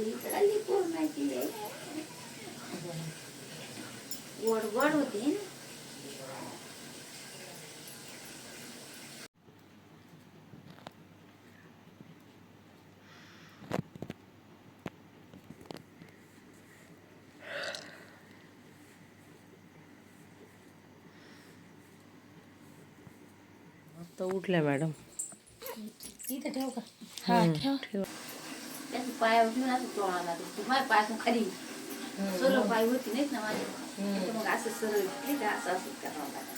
आली पूर्णाची गोड गोड होती ना. तर उठल्या मॅडम. इथं ठेव का? हा ठेव. ठेव. त्याची पायावर घेऊन असं चोळा लागेल तू माझ्या पायातून खाली सोलो पाय होती नाहीत ना माझे. तर मग असं सरळ नाही का असं असंच करावं लागेल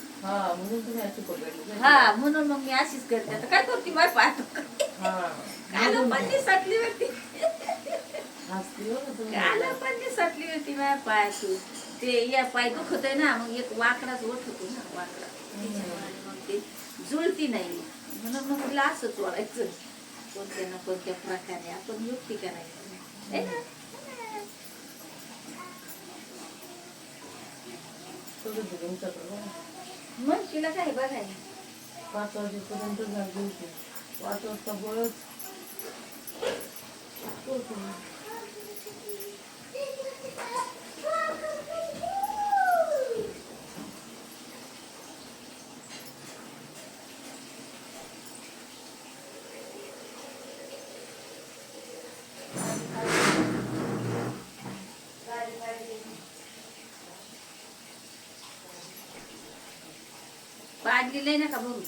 हा म्हणून हा मग मी अशीच करते. आता काय करते माझ्या पायातून काल पन्नी साठली होती. हो. काल पन्नी साठली होती माझ्या पायातून. ते या पाय दुखत आहे ना मग एक वाकडाच ओठ होतो ना वाकडा. मग ते जुळती नाही. म्हणून मग तिला असंच वळायचं कोणत्या ना कोणत्या प्रकारे आपण युक्ती करायची. है ना? मग तिला काय बघायला पाच वाजेपर्यंत झाली होती. पाच वाजता बळच पाणी लय नका भरून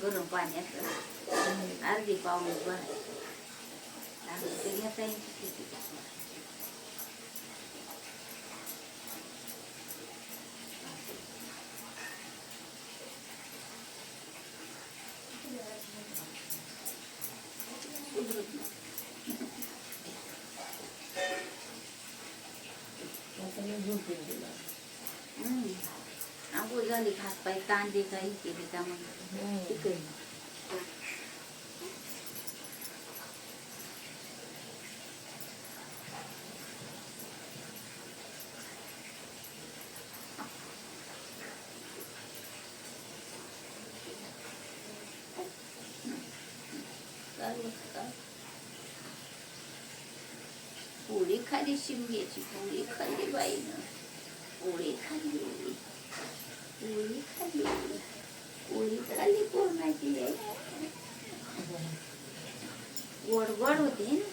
भरून पाण्यात अर्धी पाऊण भरायचं घेता येईल किती. सुधरत नाही. आता मी झोपून दिला हम्म. आंघोळ झाली हात पाय कांदे काही केले का मग हम्म. तिकडे पोळी खाली शिमग्याची पोळी खाल्ली बाईनं पोळी खाल्ली पोळी खाल्ली पोळी तर आली पूर्णाची होती ना.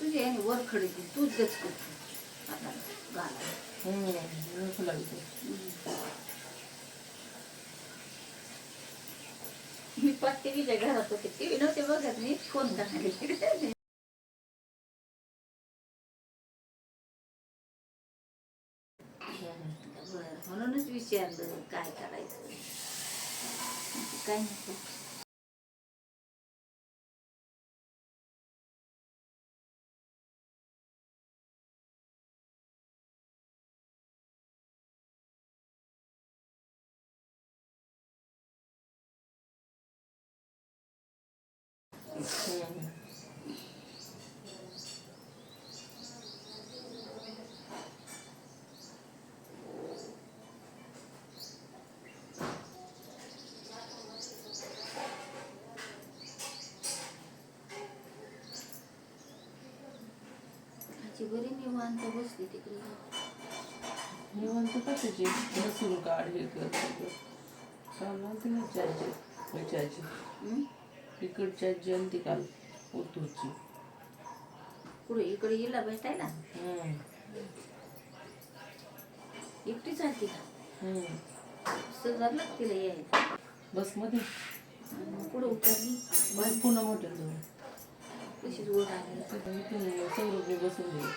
तुझे आहे वर खडे तूच गच करते आता घाला हम्म. भूक लागली. मी पाच टीव्हीच्या घरात होते टीव्ही नव्हते बघत मी फोन करायला बरं, म्हणूनच विचारलं काय करायचं काय नको हम्म. आजी बरी निवांत बसली तिकडे निवांत कशाची बसून काढ हे कर ते कर. चालला ती विचारची विचारची हं? इकडची आजी आणि ती काल ओतूरची पुढे इकडे येला भेटायला. एकटीच का? हम्म. सगळं तिला यायला? बसमध्ये पुढे उतरली? बस पुन्हा मोठ्या जाऊ कशीच ओढ इथून सौरभने बसून दिली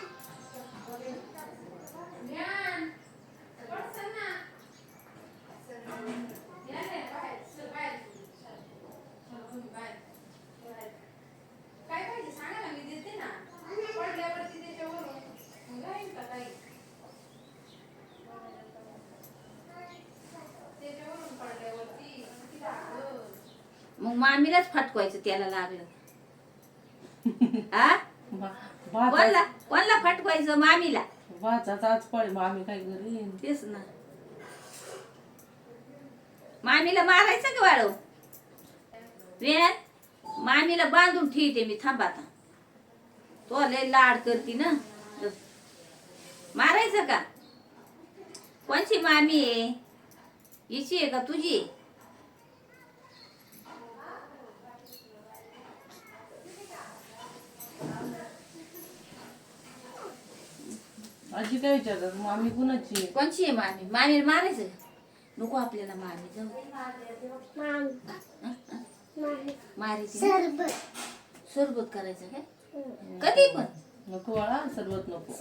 काय पाहिजे सांगा ना मी देते ना पडल्यावरती त्याच्यावरून राहील का काही त्याच्यावरून पडल्यावरती किती लागलं मग मामीलाच फाटकवायचं त्याला लागलं. हा? कोणला कोणला फटवायचं मामीला? आज पळ आम्ही काय करीन तेच ना. मामीला मारायचं का वाळव? वेळ? मामीला बांधून ठेवते मी थांबा आता. तो लय लाड करती ना. मारायचं का? कोणची मामी आहे? हिची आहे का तुझी? आजी काय विचारतात? आम्ही कुणाची आहे? कोणची आहे मामी? मामीला मारायचं? नको आपल्याला मामी जाऊ दे. मारायची? सरबत. करायचं काय? कधी पण. नको बाळा सरबत नको.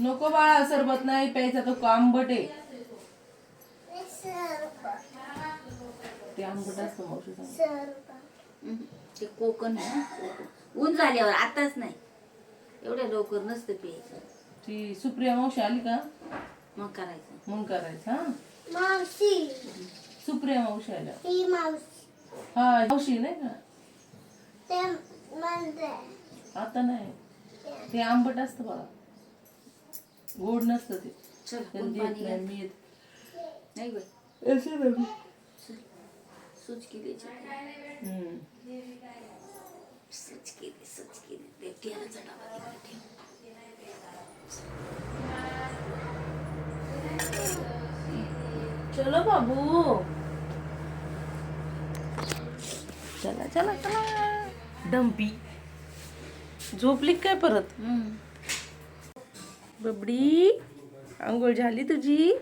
नको बाळा सरबत नाही प्यायचा तो आंबट आहे. ते आंबट असतं मावशी सांगते. ते कोकण आहे ना कोकण. ऊन झाल्यावर आताच नाही. एवढ्या लवकर नसतं प्यायचं. ती सुप्रिया मावशी आली का? मग करायचं. मग करायचं हा? मावशी. सुप्रिया मावशी आल्या. ही मावशी. हा मावशी नाही का? ते म्हणते आता नाही. ते. आंबट असतं बाळा गोड नसतं ते. चल पाणी नाही घाल. मी येत नाही बाई असे ना? मी. सूच केली हम्म. सूच केली सूच केली ते तेलाचा डबा तिकडे ठेव चलो बाबू चला चला चला डंपी झोपली काय परत? हम्म. बबडी. आंघोळ झाली तुझी?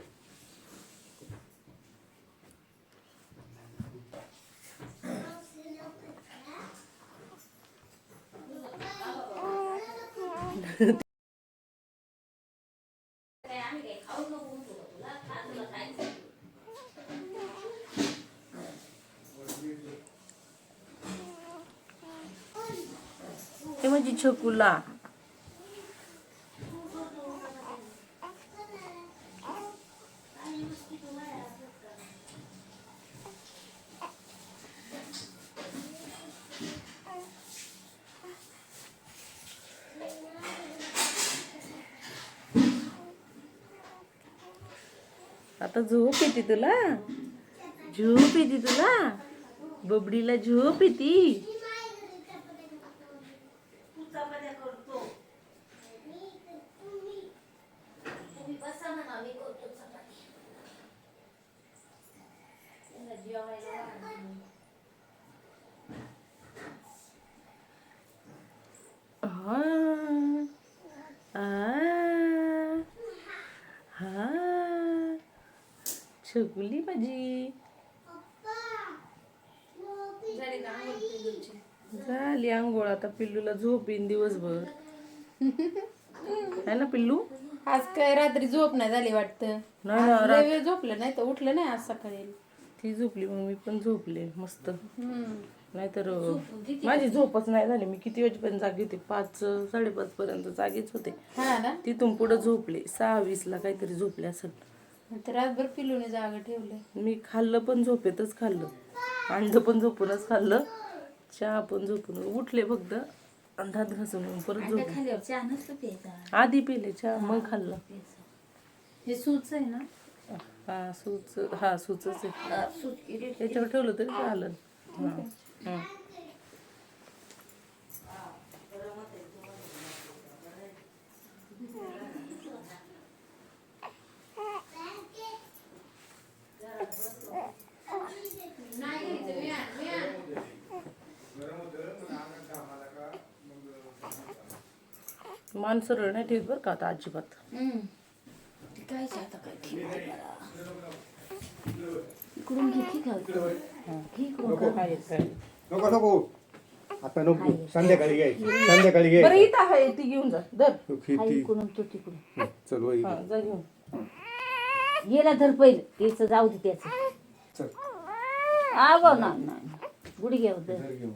हे छकुला आता झोप येते तुला? झोप येते तुला? बबडीला झोप येते हा आ हा छकुली माझी झाली आंघोळ आता पिल्लूला झोप येईन दिवसभर. है ना पिल्लू? आज काय रात्री झोप नाही झाली वाटतं. नाही ना, आज लय वेळ झोपलं नाही तर उठलं नाही आज सकाळी. ती झोपली मग मी पण झोपले मस्त. नाहीतर माझी झोपच नाही झाली. मी किती वाजेपर्यंत जागी होते? पाच साडेपाच पर्यंत जागीच होते. हा ना? तिथून पुढे झोपले. सहा वीसला काहीतरी झोपले असेल तर रातभर पिलूने जागा ठेवले. मी खाल्लं पण झोपेतच खाल्लं. अंड पण झोपूनच खाल्लं. चहा पण झोपून उठले फक्त. दात घासून परत चहा नसतो प्यायचा. आधी पिले चहा मग खाल्लं. हे सूच आहे ना? हा सूच हा सूचच आहे. सूच त्याच्यावर ठेवलं तरी चालेल. हा. हा. मान सरळ नाही ठेवत बरं का आता अजिबात काय आता काय इकडून नको नको आता नको. संध्याकाळी संध्याकाळी बरं इथं आहे ती घेऊन जा. हा, इकडून तो तिकडून. चल वही हा जा घेऊन. गेला धर पहिलं. त्याचं जाऊ दे त्याचं. चल. अगो ना नाही गुडघ्यावर धर घेऊन.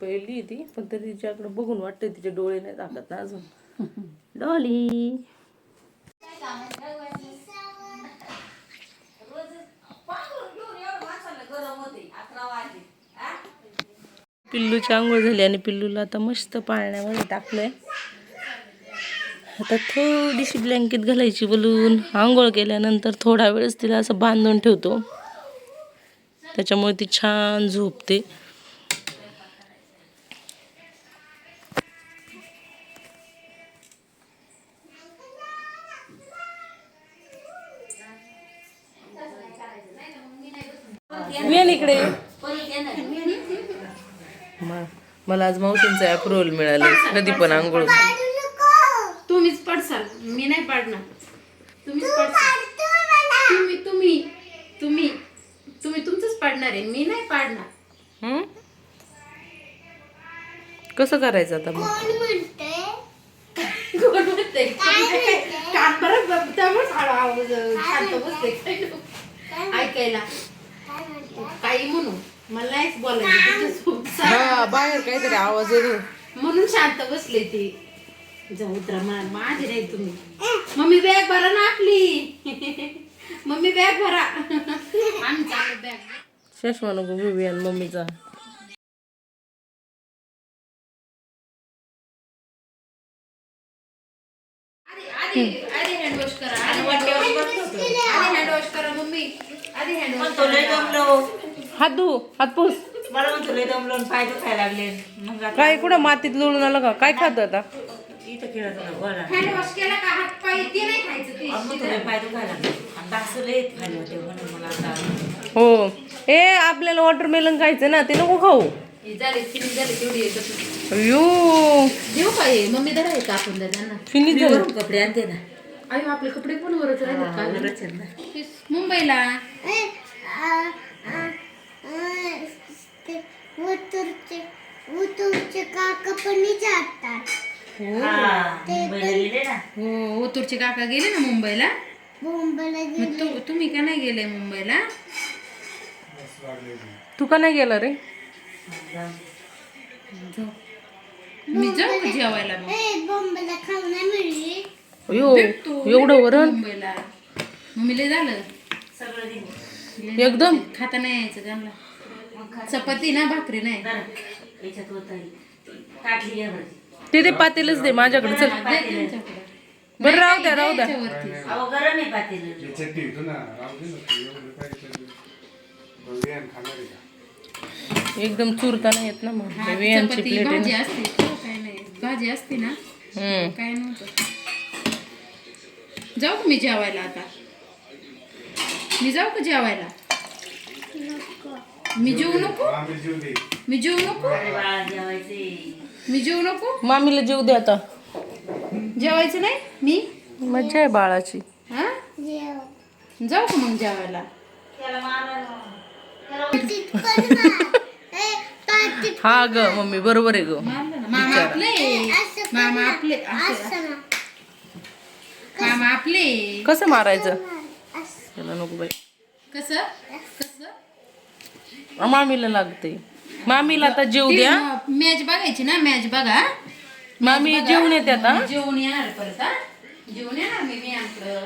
पहिली ती पण तरी तिच्याकडे बघून वाटतंय तिचे डोळे नाही दाखत ना अजून. डॉली. पिल्लूची आंघोळ झाली आणि पिल्लूला आता मस्त पाळण्यामध्ये टाकलंय. आता थोडीशी ब्लँकेट घालायची बोलून. आंघोळ केल्यानंतर थोडा वेळच तिला असं बांधून ठेवतो. त्याच्यामुळे ती छान झोपते. मला आज मावशींचं अप्रुव्हल मिळालं. कधी पण आंघोळ. तुम्हीच पडसाल. मी नाही पाडणार. तुम्हीच पडसाल. तुम्ही तुम्ही तुम्ही तुम्ही तुमचंच पाडणार आहे. मी नाही पाडणार. हं? कसं करायचं आता मग? ऐकायला. काही म्हणू मला नाहीच बोलायचं. हा बाहेर काहीतरी आवाज येतो. म्हणून शांत बसले ते. जाऊ तर मा- माझे नाही तुम्ही. मम्मी बॅग भरा ना आपली. मम्मी बॅग भरा. आम्ही चालू बॅग चष्मा नको विवियन मम्मीचा. आधी आधी आधी हँड वॉश करा. आधी आधी हँड वॉश करा मम्मी. आधी हँड वॉश तो लय दमलो हात धु हात पुस. मला म्हणतो लय दमलो आणि पाय दुखायला लागले. मग आता काय कुठं मातीत लोळून आलं का? काय खात आता? इथं खेळत होता बोला. हँड वॉश केला का? हात पाय ते नाही खायचं ते मग तुला पाय दुखायला लागले. आणि डास लय खाली होते म्हणून मला आता हो. ए आपल्याला वॉटरमेलन खायचं ना ते नको खाऊ. हे झाले फिनिश झाले तेवढी एकच अयो देऊ काय मम्मी दर आहे का आपण त्यांना. फिनिश झालं. वरून कपडे आणते ना. आपले कपडे पण वरच राहिले मुंबईला. उतरचे काका पण जातात हा. मुंबईला गेले ना. हो ओतूरचे काका गेले ना मुंबईला? मुंबईला गेले. मग तू- तुम्ही का नाही गेले मुंबईला? तू का नाही गेला रे? मी जाऊ का जेवायला मग? ए मुंबईला खाऊ नाही मिळली. अयो एवढं वरण? मुंबईला. मम्मी लय झालं. सगळं दिलं एकदम. खाता नाही यायचं त्यांना. चपाती ना भाकरी नाही. बरं. याच्यात होत घ्या ते ते पातेलच दे माझ्याकडे चल. बरं राहू द्या राहू द्या. त्याच्यावरती अहो गरम आहे पातेलं. चटणी होतो ना राहू दे ना तू एवढं काय तरी. बघूया ना, खाणार आहे का? एकदम चुरता नाही येत ना मग. वियांची चपाती प्लेट आहे भाजी ना असते. काय नाही भाजी असते ना. हम्म. काय नव्हतं. जाऊ का मी जेवायला आता? मी जाऊ का जेवायला? मी जेवू नको? आम्ही जीव दे मी जेवू नको? अरे बाळा जेवायचे मी जेवू नको? मामीला जीव दे आता. जेवायचं नाही? मी? मज्जा आहे बाळाची. हा? जाऊ का मग जेवायला? हा ग मम्मी बरोबर आहे ग. मामा आपले. मामा. आपले. मामा आपले. कसं मारायचं? नको बाई. कसं? कसं? मामीला लागते मामीला आता जेव द्या. मॅच बघायची ना मॅच बघा. मामी जेवून येते आता. जेवण येणार परत जेवण येणार मी मी आमकडं